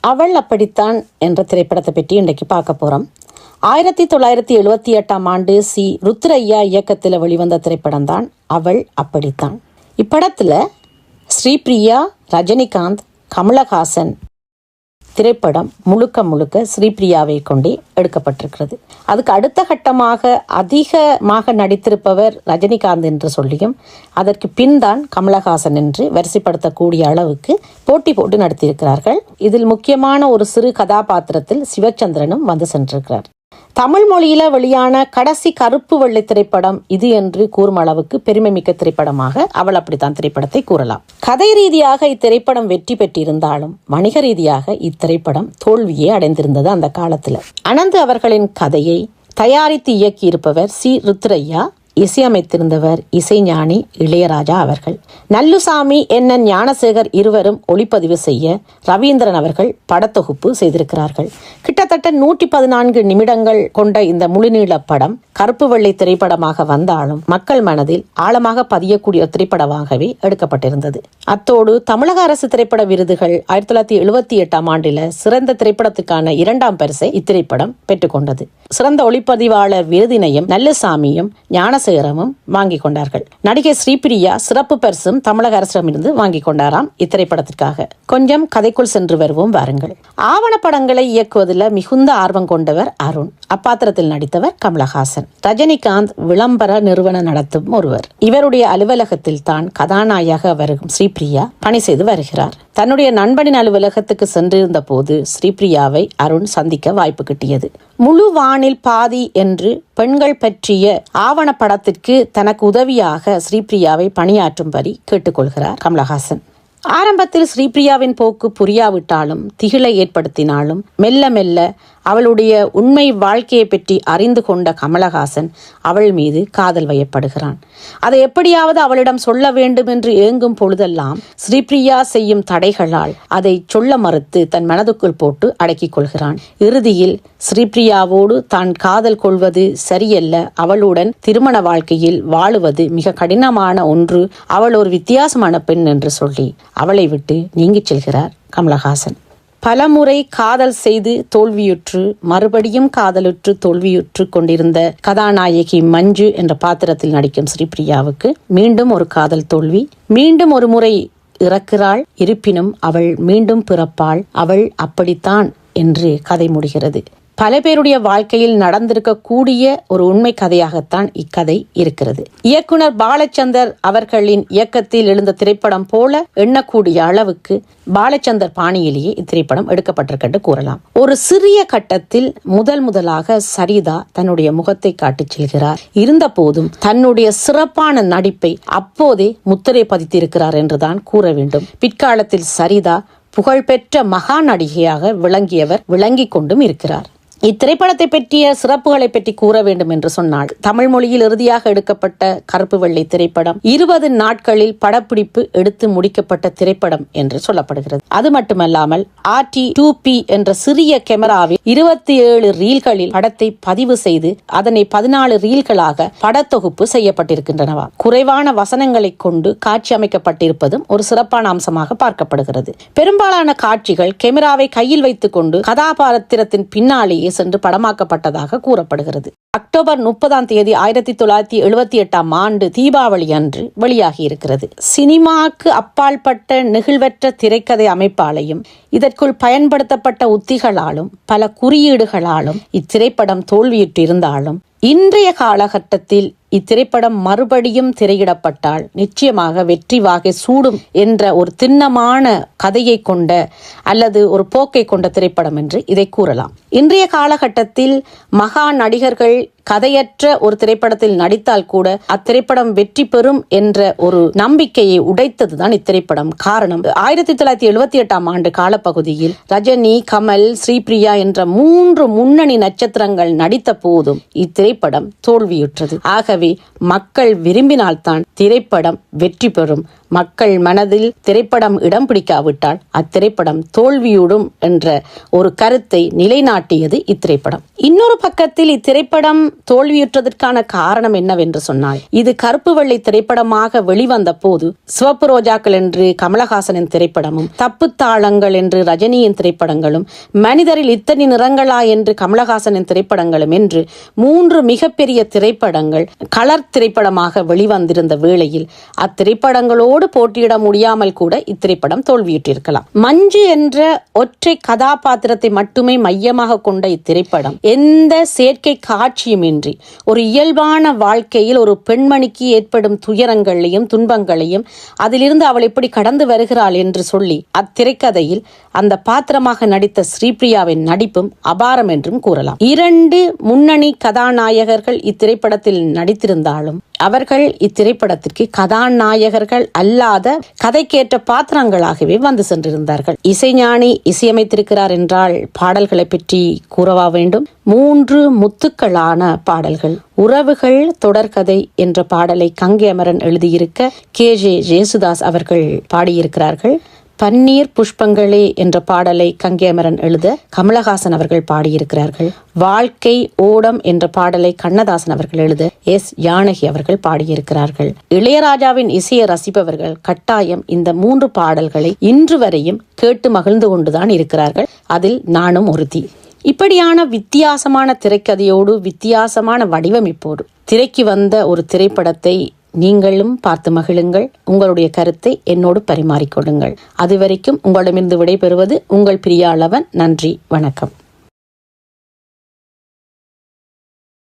அவள் அப்படித்தான் என்ற திரைப்படத்தை பற்றி இன்றைக்கு பார்க்க போகிறோம் ஆயிரத்தி தொள்ளாயிரத்தி எழுபத்தி எட்டாம் ஆண்டு சி. ருத்ரையா இயக்கத்தில் வெளிவந்த திரைப்படம் தான் அவள் அப்படித்தான். இப்படத்தில் ஸ்ரீபிரியா ரஜினிகாந்த் கமலஹாசன் திரைப்படம் முழுக்க முழுக்க ஸ்ரீபிரியாவை கொண்டே எடுக்கப்பட்டிருக்கிறது. அதுக்கு அடுத்த கட்டமாக அதிகமாக நடித்திருப்பவர் ரஜினிகாந்த் என்று சொல்லியும் அதற்கு பின் தான் கமலஹாசன் என்று வரிசைப்படுத்தக்கூடிய அளவுக்கு போட்டி போட்டு நடத்தியிருக்கிறார்கள் இதில் முக்கியமான ஒரு சிறு கதாபாத்திரத்தில் சிவச்சந்திரனும் வந்து சென்றிருக்கிறார். தமிழ் மொழியில வெளியான கடைசி கருப்பு வெள்ளை திரைப்படம் இது என்று கூறும் அளவுக்கு பெருமை மிக்க திரைப்படமாக அவள் அப்படித்தான் திரைப்படத்தை கூறலாம். கதை ரீதியாக இத்திரைப்படம் வெற்றி பெற்றிருந்தாலும் வணிக ரீதியாக இத்திரைப்படம் தோல்வியே அடைந்திருந்தது அந்த காலத்துல. அனந்து அவர்களின் கதையை தயாரித்து இயக்கியிருப்பவர் சி. ருத்ரையா இசையமைத்திருந்தவர் இசைஞானி இளையராஜா அவர்கள். நல்லுசாமி என்ன ஞானசேகர் இருவரும் ஒளிப்பதிவு செய்ய ரவீந்திரன் அவர்கள் படத்தொகுப்பு செய்திருக்கிறார்கள். கிட்டத்தட்ட நூற்றி பதினான்கு நிமிடங்கள் கொண்ட இந்த முழுநீள படம் கருப்பு வெள்ளை திரைப்படமாக வந்தாலும் மக்கள் மனதில் ஆழமாக பதியக்கூடிய திரைப்படமாகவே எடுக்கப்பட்டிருந்தது. அத்தோடு தமிழக அரசு திரைப்பட விருதுகள் ஆயிரத்தி தொள்ளாயிரத்தி எழுபத்தி எட்டாம் ஆண்டில் சிறந்த திரைப்படத்துக்கான இரண்டாம் பரிசை இத்திரைப்படம் பெற்றுக்கொண்டது. சிறந்த ஒளிப்பதிவாளர் விருதினையும் நல்லசாமியும் ஞான ஞானசேகரமும் வாங்கி கொண்டார்கள். நடிகை ஸ்ரீபிரியா சிறப்பு பரிசும் தமிழக அரசிடமிருந்து வாங்கி கொண்டாராம் இத்திரைப்படத்திற்காக. கொஞ்சம் கதைக்குள் சென்று வருவோம் வாருங்கள். ஆவணப்படங்களை இயக்குவதில் மிகுந்த ஆர்வம் கொண்டவர் அருண். அப்பாத்திரத்தில் நடித்தவர் கமலஹாசன். ரஜினிகாந்த் விளம்பர நிறுவனம் நடத்தும் ஒருவர். இவருடைய அலுவலகத்தில் தான் கதாநாயக வருகும் ஸ்ரீபிரியா பணி செய்து வருகிறார். தன்னுடைய நண்பனின் அலுவலகத்துக்கு சென்றிருந்த போது ஸ்ரீபிரியாவை அருண் சந்திக்க வாய்ப்பு கிட்டியது. முழு வானில் பாதி என்று பெண்கள் பற்றிய ஆவணப்படத்திற்கு தனக்கு உதவியாக ஸ்ரீபிரியாவை பணியாற்றும்படி கேட்டுக்கொள்கிறார் கமலஹாசன். ஆரம்பத்தில் ஸ்ரீபிரியாவின் போக்கு புரியாவிட்டாலும் திகிலை ஏற்படுத்தினாலும் மெல்ல மெல்ல அவளுடைய உண்மை வாழ்க்கையை பற்றி அறிந்து கொண்ட கமலஹாசன் அவள் மீது காதல் வயப்படுகிறான். அதை எப்படியாவது அவளிடம் சொல்ல வேண்டும் என்று ஏங்கும் பொழுதெல்லாம் ஸ்ரீபிரியா செய்யும் தடைகளால் அதை சொல்ல மறுத்து தன் மனதுக்குள் போட்டு அடக்கிக் கொள்கிறான். இறுதியில் ஸ்ரீபிரியாவோடு தான் காதல் கொள்வது சரியல்ல அவளுடன் திருமண வாழ்க்கையில் வாழுவது மிக கடினமான ஒன்று. அவள் ஒரு வித்தியாசமான பெண் என்று சொல்லி அவளை விட்டு நீங்கிச் செல்கிறார் கமலஹாசன். பலமுறை காதல் செய்து தோல்வியுற்று மறுபடியும் காதலுற்று தோல்வியுற்று கொண்டிருந்த கதாநாயகி மஞ்சு என்ற பாத்திரத்தில் நடிக்கும் ஸ்ரீபிரியாவுக்கு மீண்டும் ஒரு காதல் தோல்வி. மீண்டும் ஒரு முறை இறக்கிறாள். இருப்பினும் அவள் மீண்டும் பிறப்பாள். அவள் அப்படித்தான் என்று கதை முடிகிறது. பல பேருடைய வாழ்க்கையில் நடந்திருக்கக்கூடிய ஒரு உண்மை கதையாகத்தான் இக்கதை இருக்கிறது. இயக்குனர் பாலச்சந்தர் அவர்களின் இயக்கத்தில் எழுந்த திரைப்படம் போல எண்ணக்கூடிய அளவுக்கு பாலச்சந்தர் பாணியிலேயே இத்திரைப்படம் எடுக்கப்பட்டிருக்கென்று கூறலாம். ஒரு சிறிய கட்டத்தில் முதல் முதலாக சரிதா தன்னுடைய முகத்தை காட்டிச் செல்கிறார். இருந்த போதும் தன்னுடைய சிறப்பான நடிப்பை அப்போதே முத்திரை பதித்திருக்கிறார் என்றுதான் கூற வேண்டும். பிற்காலத்தில் சரிதா புகழ்பெற்ற மகா நடிகையாக விளங்கியவர் விளங்கிக் கொண்டும் இருக்கிறார். இத்திரைப்படத்தை பற்றிய சிறப்புகளை பற்றி கூற வேண்டும் என்று சொன்னாள். தமிழ் மொழியில் இறுதியாக எடுக்கப்பட்ட கருப்பு வெள்ளை திரைப்படம் இருபது நாட்களில் படப்பிடிப்பு எடுத்து முடிக்கப்பட்ட திரைப்படம் என்று சொல்லப்படுகிறது. அது மட்டுமல்லாமல் ஆர்டி டூ பி என்ற சிறிய கேமராவில் இருபத்தி ஏழு ரீல்களில் படத்தை பதிவு செய்து அதனை பதினாலு ரீல்களாக படத்தொகுப்பு செய்யப்பட்டிருக்கின்றனவா? குறைவான வசனங்களை கொண்டு காட்சி அமைக்கப்பட்டிருப்பதும் ஒரு சிறப்பான அம்சமாக பார்க்கப்படுகிறது. பெரும்பாலான காட்சிகள் கேமராவை கையில் வைத்துக் கொண்டு கதாபாத்திரத்தின் பின்னாலேயே சென்று படமாக்கப்பட்டதாக கூறப்படுகிறது. அக்டோபர் முப்பதாம் தேதி ஆயிரத்தி தொள்ளாயிரத்தி எழுபத்தி எட்டாம் ஆண்டு தீபாவளி அன்று வெளியாகி இருக்கிறது சினிமாக்கு அப்பாற்பட்ட நெகிழ்வற்ற திரைக்கதை அமைப்பாலையும் இதற்குள் பயன்படுத்தப்பட்ட உத்திகளாலும் பல குறியீடுகளாலும் இத்திரைப்படம் தோல்வியுற்றிருந்தாலும் இன்றைய காலகட்டத்தில் இத்திரைப்படம் மறுபடியும் திரையிடப்பட்டால் நிச்சயமாக வெற்றி வாகை சூடும் என்ற ஒரு திண்ணமான கதையை கொண்ட அல்லது ஒரு போக்கை கொண்ட திரைப்படம் என்று இதை கூறலாம். இன்றைய காலகட்டத்தில் மகா நடிகர்கள் கதையற்ற ஒரு திரைப்படத்தில் நடித்தால் கூட அத்திரைப்படம் வெற்றி பெறும் என்ற ஒரு நம்பிக்கையை உடைத்ததுதான் இத்திரைப்படம். காரணம் ஆயிரத்தி தொள்ளாயிரத்தி எழுபத்தி எட்டாம் ஆண்டு காலப்பகுதியில் ரஜினி கமல் ஸ்ரீபிரியா என்ற மூன்று முன்னணி நட்சத்திரங்கள் நடித்த போதும் இத்திரைப்படம் தோல்வியுற்றது. ஆகவே மக்கள் விரும்பினால்தான் திரைப்படம் வெற்றி பெறும். மக்கள் மனதில் திரைப்படம் இடம் பிடிக்காவிட்டால் அத்திரைப்படம் தோல்வியுடும் என்ற ஒரு கருத்தை நிலைநாட்டியது இத்திரைப்படம். இன்னொரு பக்கத்தில் இத்திரைப்படம் தோல்வியுற்றதற்கான காரணம் என்னவென்று சொன்னால் இது கருப்பு வெள்ளை திரைப்படமாக வெளிவந்த போது சிவப்பு ரோஜாக்கள் என்று கமலஹாசனின் திரைப்படமும் தப்பு தாளங்கள் என்று ரஜினியின் திரைப்படங்களும் மனிதரில் இத்தனை நிறங்களா என்று கமலஹாசனின் திரைப்படங்களும் என்று மூன்று மிகப்பெரிய திரைப்படங்கள் கலர் திரைப்படமாக வெளிவந்திருந்த வேளையில் அத்திரைப்படங்களோடு போட்டியிட முடியாமல் கூட இத்திரைப்படம் தோல்வியுற்றிருக்கலாம். மஞ்சு என்ற ஒற்றை கதாபாத்திரத்தை மட்டுமே மையமாக கொண்ட இத்திரைப்படம் எந்த செயற்கை காட்சியுமின்றி ஒரு இயல்பான வாழ்க்கையில் ஒரு பெண்மணிக்கு ஏற்படும் துயரங்களையும் துன்பங்களையும் அதிலிருந்து அவள் எப்படி கடந்து வருகிறாள் என்று சொல்லி அத்திரைக்கதையில் அந்த பாத்திரமாக நடித்த ஸ்ரீபிரியாவின் நடிப்பும் அபாரம் என்றும் கூறலாம். இரண்டு முன்னணி கதாநாயகர்கள் இத்திரைப்படத்தில் நடித்திருந்தாலும் அவர்கள் இத்திரைப்படத்திற்கு கதாநாயகர்கள் அல்லாத கதைக்கேற்ற பாத்திரங்களாகவே வந்து சென்றிருந்தார்கள். இசைஞானி இசையமைத்திருக்கிறார் என்றால் பாடல்களை பற்றி கூறவா வேண்டும்? மூன்று முத்துக்களான பாடல்கள். உறவுகள் தொடர்கதை என்ற பாடலை கங்கை அமரன் எழுதியிருக்க கே ஜே ஜேசுதாஸ் அவர்கள் பாடியிருக்கிறார்கள். பன்னீர் புஷ்பங்களே என்ற பாடலை கங்கேமரன் எழுத கமலஹாசன் அவர்கள் பாடியிருக்கிறார்கள். வாழ்க்கை ஓடம் என்ற பாடலை கண்ணதாசன் அவர்கள் எழுத எஸ் யானகி அவர்கள் பாடியிருக்கிறார்கள். இளையராஜாவின் இசையை ரசிப்பவர்கள் கட்டாயம் இந்த மூன்று பாடல்களை இன்று வரையும் கேட்டு மகிழ்ந்து கொண்டுதான் இருக்கிறார்கள். அதில் நானும் ஒருத்தி. இப்படியான வித்தியாசமான திரைக்கதையோடு வித்தியாசமான வடிவமைப்போடு திரைக்கு வந்த ஒரு திரைப்படத்தை நீங்களும் பார்த்து மகிழுங்கள். உங்களுடைய கருத்தை என்னோடு பரிமாறிக்கொள்ளுங்கள். அதுவரைக்கும் உங்களிடமிருந்து விடைபெறுவது உங்கள் பிரியாளவன் நன்றி. வணக்கம்.